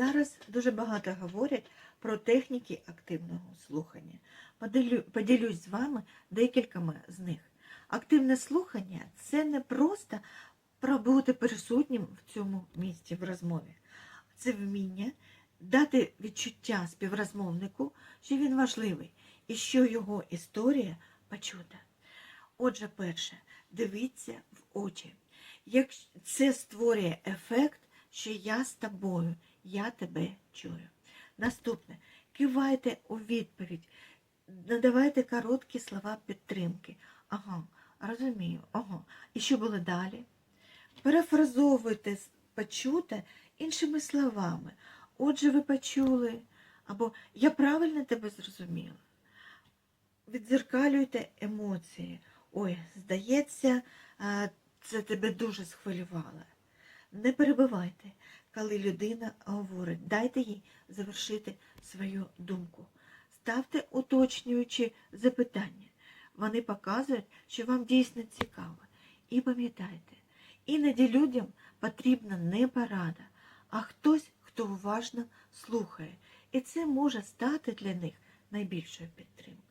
Зараз дуже багато говорять про техніки активного слухання. Поділю, поділюсь з вами декількома з них. Активне слухання це не просто про бути присутнім в цьому місці в розмові. Це вміння дати відчуття співрозмовнику, що він важливий і що його історія почута. Отже, перше, дивіться в очі. Як це створює ефект, що я з тобою, я тебе чую. Наступне, кивайте у відповідь, надавайте короткі слова підтримки. Ага, розумію, ага. І що було далі? Перефразовуйте почуте іншими словами. Отже, ви почули, або я правильно тебе зрозуміла. Відзеркалюйте емоції. Ой, здається, це тебе дуже схвилювало. Не перебивайте, коли людина говорить. Дайте їй завершити свою думку. Ставте уточнюючі запитання. Вони показують, що вам дійсно цікаво. І пам'ятайте, іноді людям потрібна не порада, а хтось, хто уважно слухає. І це може стати для них найбільшою підтримкою.